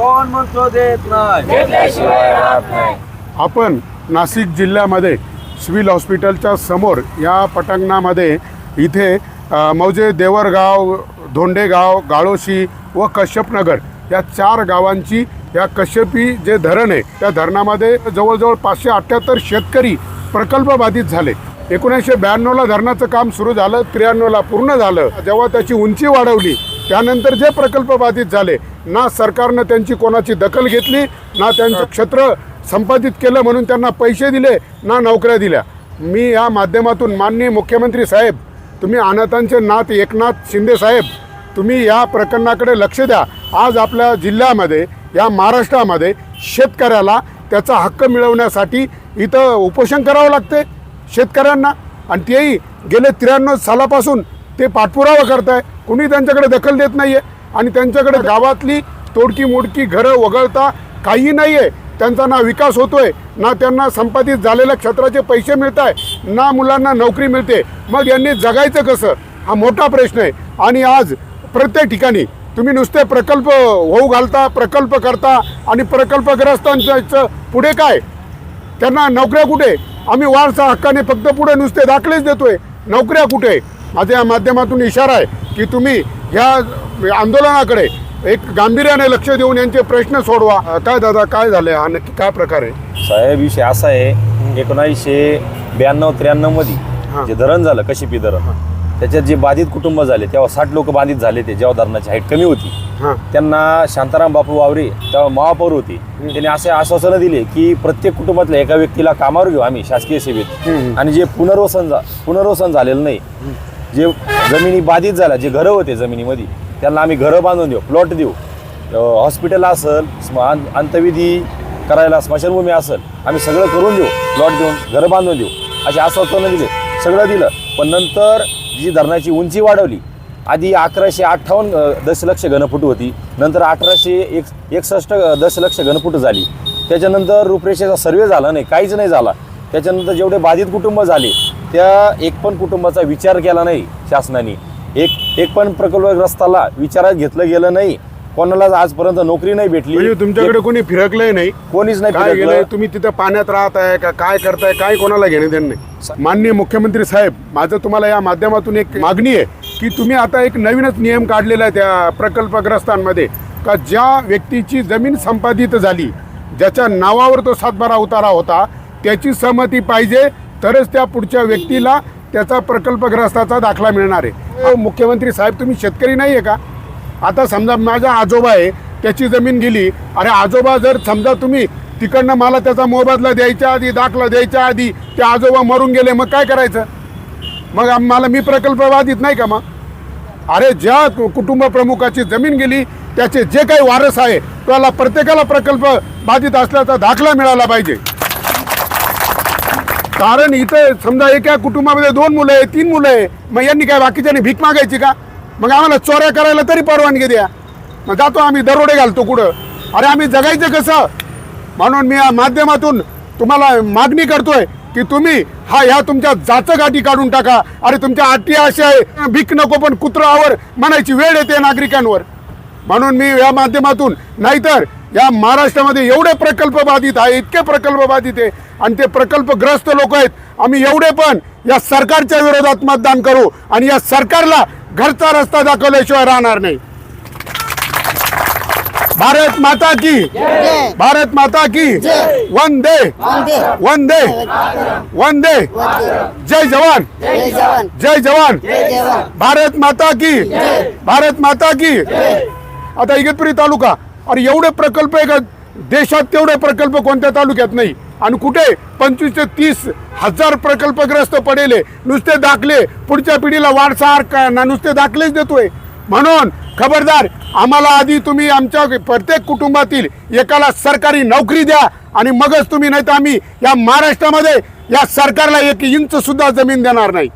कोण म्हणतो देत नाही? आपण नाशिक जिल्ह्यामध्ये सिव्हिल हॉस्पिटलच्या समोर या पटांगणामध्ये इथे मौजे देवरगाव धोंडेगाव गाळोशी व कश्यपनगर या चार गावांची या कश्यपी जे धरण आहे त्या धरणामध्ये जवळजवळ पाचशे अठ्ठ्याहत्तर शेतकरी प्रकल्प बाधित झाले. एकोणीसशे ब्याण्णवला धरणाचं काम सुरू झालं त्र्याण्णवला पूर्ण झालं. जेव्हा त्याची उंची वाढवली त्यानंतर जे प्रकल्प बाधित झाले ना सरकारनं त्यांची कोणाची दखल घेतली ना त्यांचं क्षेत्र संपादित केलं म्हणून त्यांना पैसे दिले ना नोकऱ्या दिल्या. मी या माध्यमातून माननीय मुख्यमंत्री साहेब तुम्ही अनाथांचे नाथ एकनाथ शिंदे साहेब तुम्ही या प्रकरणाकडे लक्ष द्या. आज आपल्या जिल्ह्यामध्ये या महाराष्ट्रामध्ये शेतकऱ्याला त्याचा हक्क मिळवण्यासाठी इथं उपोषण करावं लागते शेतकऱ्यांना. आणि तेही गेले त्र्याण्णव सालापासून ते पाठपुरावा करत आहे कुणी त्यांच्याकडे दखल देत नाही आहे आणि त्यांच्याकडे गावातली तोडकी मोडकी घरं वगळता काही नाही आहे त्यांचा ना विकास होतोय ना त्यांना संपादित झालेल्या क्षेत्राचे पैसे मिळत आहे ना मुलांना नोकरी मिळते. मग यांनी जगायचं कसं? हा मोठा प्रश्न आहे. आणि आज प्रत्येक ठिकाणी तुम्ही नुसते प्रकल्प होऊ घालता प्रकल्प करता आणि प्रकल्पग्रस्तांचं पुढे काय? त्यांना नोकऱ्या कुठे? आम्ही वारसा हक्काने फक्त पुढे नुसते दाखलेच देतोय. नोकऱ्या कुठे? माझ्या या माध्यमातून इशारा आहे की तुम्ही ह्या आंदोलनाकडे एक गांभीर्याने लक्ष देऊन यांचे प्रश्न सोडवा. काय दादा काय झालंय? हा नक्की काय प्रकार आहे? साहेब विषय असा आहे एकोणीसशे ब्याण्णव त्र्याण्णवमध्ये हा. जे धरण झालं कशिपी धरण त्याच्यात जे बाधित कुटुंब झाले तेव्हा साठ लोक बाधित झाले ते जेव्हा धरणाची हाईट कमी होती. त्यांना शांताराम बापू वावरे तेव्हा महापौर होते. त्यांनी असे आश्वासनं दिले की प्रत्येक कुटुंबातल्या एका व्यक्तीला कामावर घेऊ आम्ही शासकीय सेवेत. आणि जे पुनर्वसन पुनर्वसन झालेलं नाही जे जमिनी बाधित झाल्या जे घरं होते जमिनीमध्ये त्यांना आम्ही घरं बांधून देऊ प्लॉट देऊ. हॉस्पिटल असेल स्म- अंतविधी करायला स्मशानभूमी असेल आम्ही सगळं करून देऊ प्लॉट देऊन घरं बांधून देऊ. असे आश्वासनं दिले सगळं दिलं. पण नंतर जी धरणाची उंची वाढवली आधी अकराशे अठ्ठावन्न दशलक्ष घनफूट होती. नंतर अठराशे एक एकसष्ट दशलक्ष घनफूट झाली. त्याच्यानंतर रूपरेषेचा सर्वे झाला नाही काहीच नाही झाला. त्याच्यानंतर जेवढे बाधित कुटुंब झाले त्या एक पण कुटुंबाचा विचार केला नाही शासनाने. एक एक पण प्रकल्पग्रस्ताला विचारात घेतलं गेलं नाही. कोणालाच आजपर्यंत नोकरी नाही भेटली. म्हणजे तुमच्याकडे कोणी फिरकलंय नाही. कोणीच नाही काय फिरकलं. तुम्ही तिथं पाण्यात राहत आहे का? काय करताय? काय कोणाला घेणे देणं नाही? माननीय मुख्यमंत्री साहेब माझं तुम्हाला या माध्यमातून एक मागणी आहे की तुम्ही आता एक नवीनच नियम काढलेला आहे त्या प्रकल्पग्रस्तांमध्ये का ज्या व्यक्तीची जमीन संपादित झाली ज्याच्या नावावर तो सातबारा उतारा होता त्याची सहमती पाहिजे तरच त्या पुढच्या व्यक्तीला त्याचा प्रकल्पग्रस्ताचा दाखला मिळणार आहे. मुख्यमंत्री साहेब तुम्ही शेतकरी नाही आहे का? आता समजा माझा आजोबा आहे त्याची जमीन गेली. अरे आजोबा जर समजा तुम्ही तिकडनं मला त्याचा मोबदला द्यायच्या आधी दाखला द्यायच्या आधी ते आजोबा मरून गेले मग काय करायचं? मग मला मी प्रकल्प बाधित नाही का मग? अरे ज्या कु- कुटुंब प्रमुखाची जमीन गेली त्याचे जे काही वारस आहे त्याला प्रत्येकाला प्रकल्प बाधित असल्याचा दाखला मिळाला पाहिजे. कारण इथं समजा एका कुटुंबामध्ये दोन मुलं आहे तीन मुलं आहे मग यांनी काय बाकीच्यांनी भीक मागायची का? मग आम्हाला चोऱ्या करायला तरी परवानगी द्या. मग जातो आम्ही दरोडे घालतो कुठं? अरे आम्ही जगायचं कसं? म्हणून मी या माध्यमातून तुम्हाला मागणी करतोय की तुम्ही हा ह्या तुमच्या जाचं गाठी काढून टाका. अरे तुमच्या अटी अशा आहे भीक नको पण कुत्रावर म्हणायची वेळ येते नागरिकांवर. म्हणून मी या माध्यमातून नाहीतर या महाराष्ट्रामध्ये एवढे प्रकल्प बाधित आहे इतके प्रकल्प बाधित आहे आणि ते प्रकल्पग्रस्त लोक आहेत. आम्ही एवढे पण या सरकारच्या विरोधात मतदान करू आणि या सरकारला घरचा रस्ता दाखवल्याशिवाय राहणार नाही. भारत माता की भारत माता की वंदे. वंदे. वंदे. जय जवान. जय जवान. जय जवान. जय जवान. भारत माता की भारत माता की. आता इगतपुरी तालुका अरे एवढे प्रकल्प आहे का? देशात तेवढे प्रकल्प कोणत्या तालुक्यात नाही. आणि कुठे? पंचवीस ते तीस हजार प्रकल्पग्रस्त पडेले. नुसते दाखले. पुढच्या पिढीला वारसार का ना नुसते दाखलेच देतोय. म्हणून खबरदार आम्हाला आधी तुम्ही आमच्या प्रत्येक कुटुंबातील एकाला सरकारी नोकरी द्या आणि मगच तुम्ही नाही तर आम्ही या महाराष्ट्रामध्ये या सरकारला एक इंच सुद्धा जमीन देणार नाही.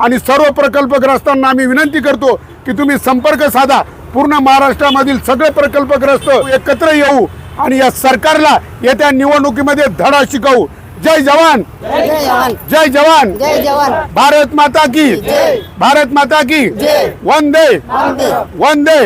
आणि सर्व प्रकल्पग्रस्तांना आम्ही विनंती करतो की तुम्ही संपर्क साधा. पूर्ण महाराष्ट्रामधील सगळे प्रकल्पग्रस्त एकत्र येऊ आणि या सरकारला येत्या निवडणुकीमध्ये धडा शिकवू. जय जवान! जय जवान! जय जवान! जय जवान भारत माता की. भारत माता की वंदे! वंदे!